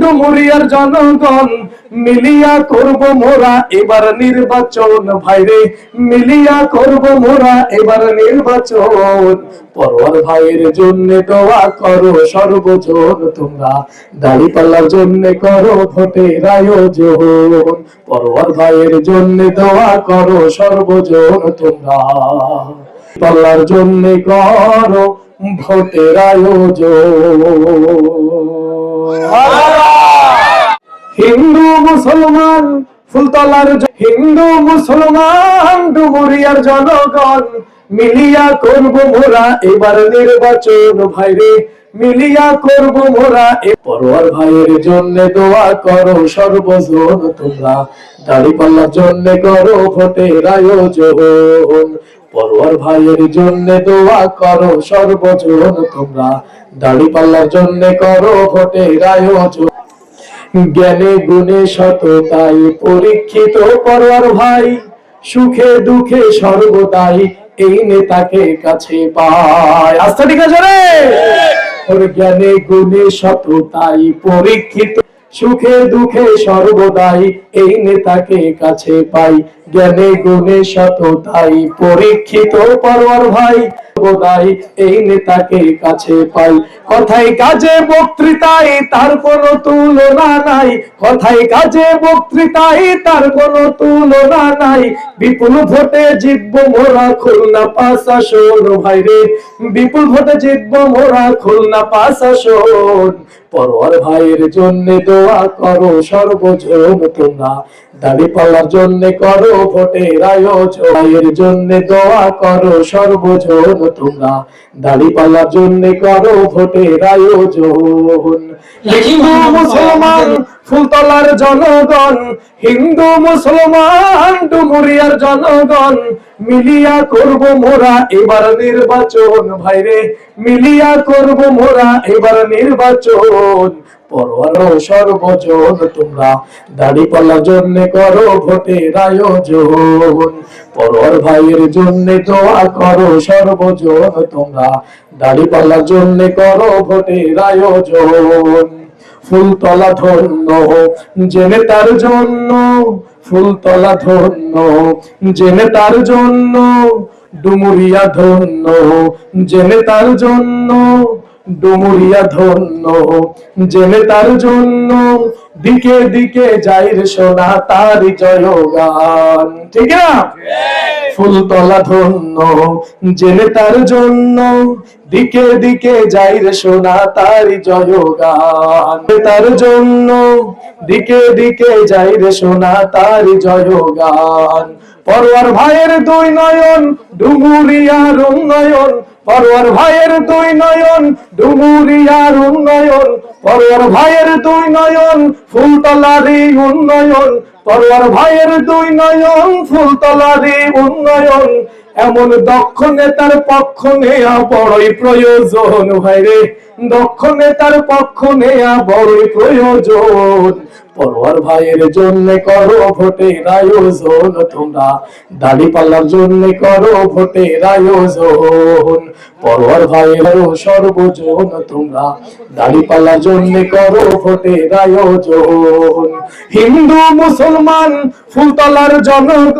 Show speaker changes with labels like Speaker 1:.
Speaker 1: ডুমুরিয়ার জনগণ, মিলিয়া করব মোরা এবার নির্বাচন। ভাইরে মিলিয়া করব মোরা এবার নির্বাচন। পরোয়ার ভাইয়ের জন্য দোয়া করো সর্বজন, তোমরা দাড়ি পাল্লার জন্য করো ভোটের আয়োজন। পরোয়ার ভাইয়ের জন্য দোয়া করো সর্বজন, তোমরা পাল্লার জন্য করো ভোটের আয়োজন। হিন্দু মুসলমান, ফুলতলার হিন্দু মুসলমান, ডুমুরিয়ার জনগণ, মিলিয়া করব মোরা এবার নির্বাচন ভাইরে, মিলিয়া করব মোরা পরোয়ার ভাইয়ের জন্য দোয়া করো সর্বজন তোমরা দাড়ি পাল্লার জন্য করো ভোটের আয়োজন। পরোয়ার ভাইয়ের জন্য দোয়া করো সর্বজন তোমরা দাড়ি পাল্লার জন্য করো ভোটের আয়োজন। জ্ঞানে গুণে সততাই পরীক্ষিত পরওয়ার ভাই, সুখে দুঃখে সর্বদাই এই নেতাকে কাছে পায়। আস্থা ঠিক আছে রে? ওর জ্ঞানে গুণে সততাই পরীক্ষিত, সুখে দুঃখে সর্বদাই এই নেতাকে কাছে পাই। জ্ঞানে গুণে সততাই পরীক্ষিত পরওয়ার ভাই সর্বদাই এই নেতাকে কাছে পাই। কথাই কাজে বক্তৃতাই তার কোনো তুলনা নাই। কথাই কাজে বক্তৃতাই তার কোনো তুলনা নাই। বিপুল ভোটে জিতব মোরা খুলনা পাশা শোন ভাই রে বিপুল ভোটে জিতব মোরা খুলনা পাশা আসন। পরোয়ার ভাইয়ের জন্য দোয়া করো সর্বজন তোমরা। দাড়ি পাল্লার জন্য করো, ভোটের আয়োজন। ভাইয়ের জন্য দোয়া করো সর্বজন তোমরা। দাড়ি পাল্লার জন্য করো, ভোটের আয়োজন। হিন্দু মুসলমান ফুলতলার জনগণ, হিন্দু মুসলমান ডুমুরিয়ার জনগণ মিলিয়া করব মোরা এবার নির্বাচন, ভাইরে। মিলিয়া করব মোরা এবার নির্বাচন। পরোয়ার সর্বজন, তোমরা দাড়ি পাল্লার জন্য করো ভোটের আয়োজন। পরোয়ার ভাইয়ের জন্য দোয়া করো সর্বজন, তোমরা দাড়ি পাল্লার জন্য করো ভোটের আয়োজন। ফুলতলা ধন্য জেনে তার জন্য। ফুলতলা ধন্য জেনে তার জন্য। ডুমুরিয়া ধন্য জেনে তার জন্য। ডুমুরিয়া ধন্য জেনে তার জন্য। দিকে দিকে যাই রে সোনা তারি জয়গান। ঠিক না? ফুলতলা ধন্য জেনে তার জন্য। দিকে দিকে যাই রে সোনা তারি জয়গান। তার জন্য দিকে দিকে যাই রে সোনা তারি জয়গান। পরওয়ার ভাইয়ের দুই নয়ন ডুমুরিয়ার উন্নয়ন পরোয়ার ভাইয়ের দুই নয়ন ডুমুরিয়ার উন্নয়ন পরওয়ার ভাইয়ের দুই নয়ন ফুলতলারি উন্নয়ন। পরওয়ার ভাইয়ের দুই নয়ন ফুলতলারি উন্নয়ন। এমন দক্ষ নেতার পক্ষ নেয়া বড়ই প্রয়োজন। ভাইরে দক্ষ নেতার পক্ষ নেয়া বড়ই প্রয়োজন। পরোয়ার ভাইয়ের জন্য করো ভোটের আয়োজন। তোমরা দাড়ি পাল্লার জন্য করো ভোটের আয়োজন। পরোয়ার ভাইয়ের সর্বজন, তোমরা দাড়ি পাল্লার জন্য করো আয়োজন। হিন্দু, মুসলমান, ফুলতলার জন